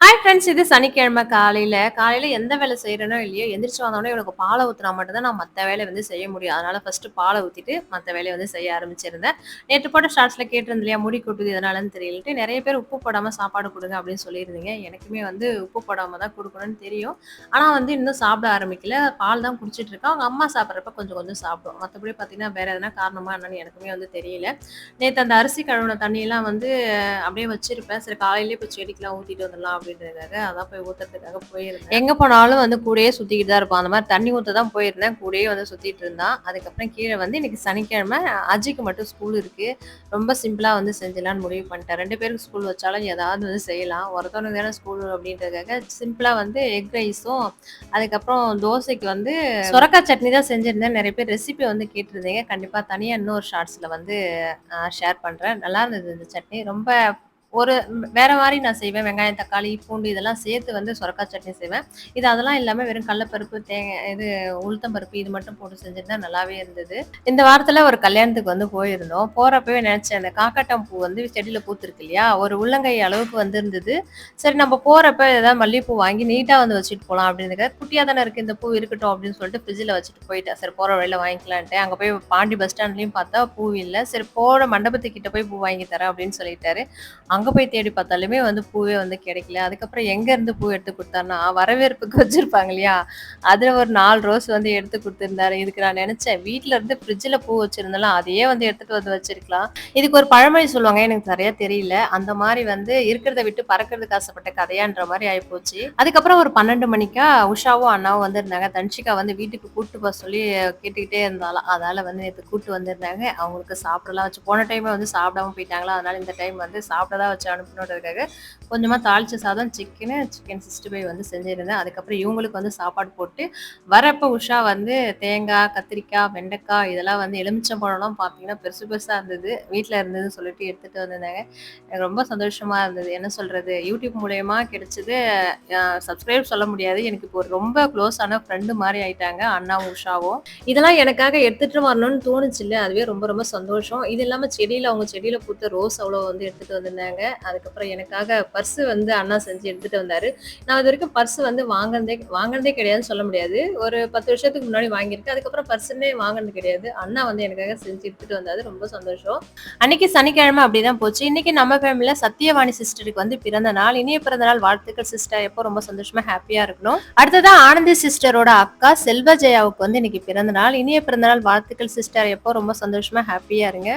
Hi friends இது சனிக்கிழமை காலையில் காலையில் எந்த வேலை செய்கிறேனோ இல்லையோ, எந்திரிச்சு வந்தோடனே இவனுக்கு பாலை ஊத்துனா மட்டும் தான் நான் மற்ற வேலை வந்து செய்ய முடியும். அதனால் ஃபஸ்ட்டு பாலை ஊற்றிட்டு மற்ற வேலையை வந்து செய்ய ஆரம்பிச்சிருந்தேன். நேற்று போட்ட ஷார்ட்ஸில் கேட்டிருந்த இல்லையா, முடி கொட்டுது எதனாலன்னு தெரியலட்டு நிறைய பேர் உப்பு போடாமல் சாப்பாடு கொடுங்க அப்படின்னு சொல்லியிருந்தீங்க. எனக்குமே வந்து உப்பு போடாமல் தான் கொடுக்கணும்னு தெரியும். ஆனால் வந்து இன்னும் சாப்பிட ஆரம்பிக்கல. பால் தான் குடிச்சிட்டு இருக்கேன். அவங்க அம்மா சாப்பிட்றப்ப கொஞ்சம் கொஞ்சம் சாப்பிடும் மற்றபடி பார்த்தீங்கன்னா, வேற எதனா காரணமா என்னன்னு எனக்குமே வந்து தெரியல. நேற்று அந்த அரிசி கழுவுன தண்ணியெல்லாம் வந்து அப்படியே வச்சிருப்பேன். சரி காலையிலேயே இப்போ செடிக்கெலாம் ஊற்றிட்டு வந்துடலாம் அப்படின்றதுக்காக, அதான் போய் ஊத்துறதுக்காக போயிருந்தேன். எங்க போனாலும் வந்து கூடயே சுத்திக்கிட்டு தான் இருப்பான். அந்த மாதிரி தண்ணி ஊத்த தான் போயிருந்தேன். கூடயே வந்து சுத்திட்டு இருந்தான். அதுக்கப்புறம் கீழே வந்து இன்னைக்கு சனிக்கிழமை அஜிக்கு மட்டும் ஸ்கூல் இருக்கு. ரொம்ப சிம்பிளா வந்து செஞ்சிடலான்னு முடிவு பண்ணிட்டேன். ரெண்டு பேருக்கு ஸ்கூல் வச்சாலும் ஏதாவது வந்து செய்யலாம். ஒருத்தவனுக்கு தானே ஸ்கூல் அப்படின்றதுக்காக சிம்பிளா வந்து எக் ரைஸும், அதுக்கப்புறம் தோசைக்கு வந்து சொரக்காய் சட்னி தான் செஞ்சிருந்தேன். நிறைய பேர் ரெசிபி வந்து கேட்டிருந்தீங்க. கண்டிப்பா தனியா இன்னொரு ஷார்ட்ஸ்ல வந்து ஷேர் பண்றேன். நல்லா இருந்தது இந்த சட்னி. ரொம்ப ஒரு வேற மாதிரி நான் செய்வேன். வெங்காயம், தக்காளி, பூண்டு இதெல்லாம் சேர்த்து வந்து சுரக்காய் சட்னி செய்வேன். இது அதெல்லாம் இல்லாமல் வெறும் கடலப்பருப்பு, தேங்காய் இது உளுத்தம் பருப்பு இது மட்டும் போட்டு செஞ்சிருந்தா நல்லாவே இருந்தது. இந்த வாரத்தில் ஒரு கல்யாணத்துக்கு வந்து போயிருந்தோம். போகிறப்பவே நினச்சேன் அந்த காக்காட்டம் பூ வந்து செடியில் பூத்திருக்கு இல்லையா? ஒரு உள்ளங்கை அளவுக்கு வந்திருந்தது. சரி நம்ம போகிறப்ப ஏதாவது மல்லிகைப்பூ வாங்கி நீட்டாக வந்து வச்சுட்டு போகலாம் அப்படின்னு குட்டியாக தானே இருக்குது இந்த பூ இருக்கட்டும் அப்படின்னு சொல்லிட்டு ஃப்ரிட்ஜில் வச்சுட்டு போயிட்டேன். சரி போகிற வழியில வாங்கிக்கலான்ட்டு. அங்கே போய் பாண்டி பஸ் ஸ்டாண்ட்லேயும் பார்த்தா பூ இல்லை சரி போகிற மண்டபத்துக்கிட்ட போய் பூ வாங்கி தரேன் அப்படின்னு சொல்லிட்டாரு. அங்கே போய் தேடி பார்த்தாலுமே வந்து பூவே வந்து கிடைக்கல. அதுக்கப்புறம் எங்கேருந்து பூ எடுத்து கொடுத்தாருன்னா வரவேற்புக்கு வச்சுருப்பாங்க இல்லையா? அதில் ஒரு நாலு ரோஸ் வந்து எடுத்து கொடுத்துருந்தாரு இதுக்கு நான் நினச்சேன் வீட்டில் இருந்து ஃப்ரிட்ஜில் பூ வச்சுருந்தாலும் அதையே வந்து எடுத்துகிட்டு வந்து வச்சிருக்கலாம். இதுக்கு ஒரு பழமொழி சொல்லுவாங்க. எனக்கு சரியாக தெரியல. அந்த மாதிரி வந்து இருக்கிறத விட்டு பறக்கிறதுக்கு ஆசைப்பட்ட கதையான்ற மாதிரி ஆகிப்போச்சு அதுக்கப்புறம் ஒரு 12 மணிக்கா உஷாவும், அண்ணாவும் வந்திருந்தாங்க. தன்ஷிகா வந்து வீட்டுக்கு கூப்பிட்டு போக சொல்லி கேட்டுக்கிட்டே இருந்தாலும் அதால் வந்து நேற்று கூப்பிட்டு வந்திருந்தாங்க. அவங்களுக்கு சாப்பிடலாம் வச்சு போன டைமே வந்து சாப்பிடாம போயிட்டாங்களா, அதனால இந்த டைம் வந்து சாப்பிட தான் வச்சு அனுப்பணுன்றதுக்காக, கொஞ்சமாக தாளிச்ச சாதம், சிக்கனு, சிக்கன் 65 வந்து செஞ்சுருந்தேன் அதுக்கப்புறம் இவங்களுக்கு வந்து சாப்பாடு போட்டு, வரப்போ உஷா வந்து தேங்காய், கத்திரிக்காய், வெண்டைக்காய் இதெல்லாம் வந்து எலுமிச்சம்பழம்லாம் பார்த்தீங்கன்னா, பெருசு பெருசாக இருந்தது. வீட்டில் இருந்ததுன்னு சொல்லிட்டு எடுத்துகிட்டு வந்திருந்தாங்க. எனக்கு ரொம்ப சந்தோஷமாக இருந்தது. என்ன சொல்கிறது யூடியூப் மூலயமா கிடைச்சது. சப்ஸ்கிரைப் சொல்ல முடியாது. எனக்கு இப்போ ரொம்ப க்ளோஸான ஃப்ரெண்டு மாதிரி ஆயிட்டாங்க. அண்ணாவும், உஷாவும். இதெல்லாம் எனக்காக எடுத்துகிட்டு வரணும்னு தோணுச்சுல்ல, அதுவே ரொம்ப ரொம்ப சந்தோஷம். இது இல்லாமல் செடியில் அவங்க செடியில் பூத்த ரோஸ் அவ்வளோ வந்து எடுத்துகிட்டு வந்திருந்தாங்க. அதுக்கப்புறம் எனக்காக பர்ஸு வந்து அண்ணா செஞ்சு எடுத்துட்டு வந்தாரு. நான் அது வரைக்கும் பர்ஸு வந்து வாங்குனதே வாங்குனதே கிடையாதுன்னு சொல்ல முடியாது. ஒரு 10 வருஷத்துக்கு முன்னாடி வாங்கியிருக்கேன். அதுக்கப்புறம் பர்ஸுன்னே வாங்கினது கிடையாது. அண்ணா வந்து எனக்காக செஞ்சு எடுத்துட்டு வந்தாரு. ரொம்ப சந்தோஷம். அன்னைக்கு சனிக்கிழமை அப்படிதான் போச்சு. இன்னைக்கு நம்ம ஃபேமிலில சத்தியவாணி சிஸ்டருக்கு வந்து பிறந்த நாள். இனிய பிறந்த நாள் வாழ்த்துக்கள் சிஸ்டர். எப்போ ரொம்ப சந்தோஷமா, ஹாப்பியாக இருக்கணும். அடுத்ததா ஆனந்தி சிஸ்டரோட அக்கா செல்வஜெயாவுக்கு வந்து இன்னைக்கு பிறந்த நாள். இனிய பிறந்த நாள் வாழ்த்துக்கள் சிஸ்டர். எப்போ ரொம்ப சந்தோஷமா, ஹாப்பியா இருங்க.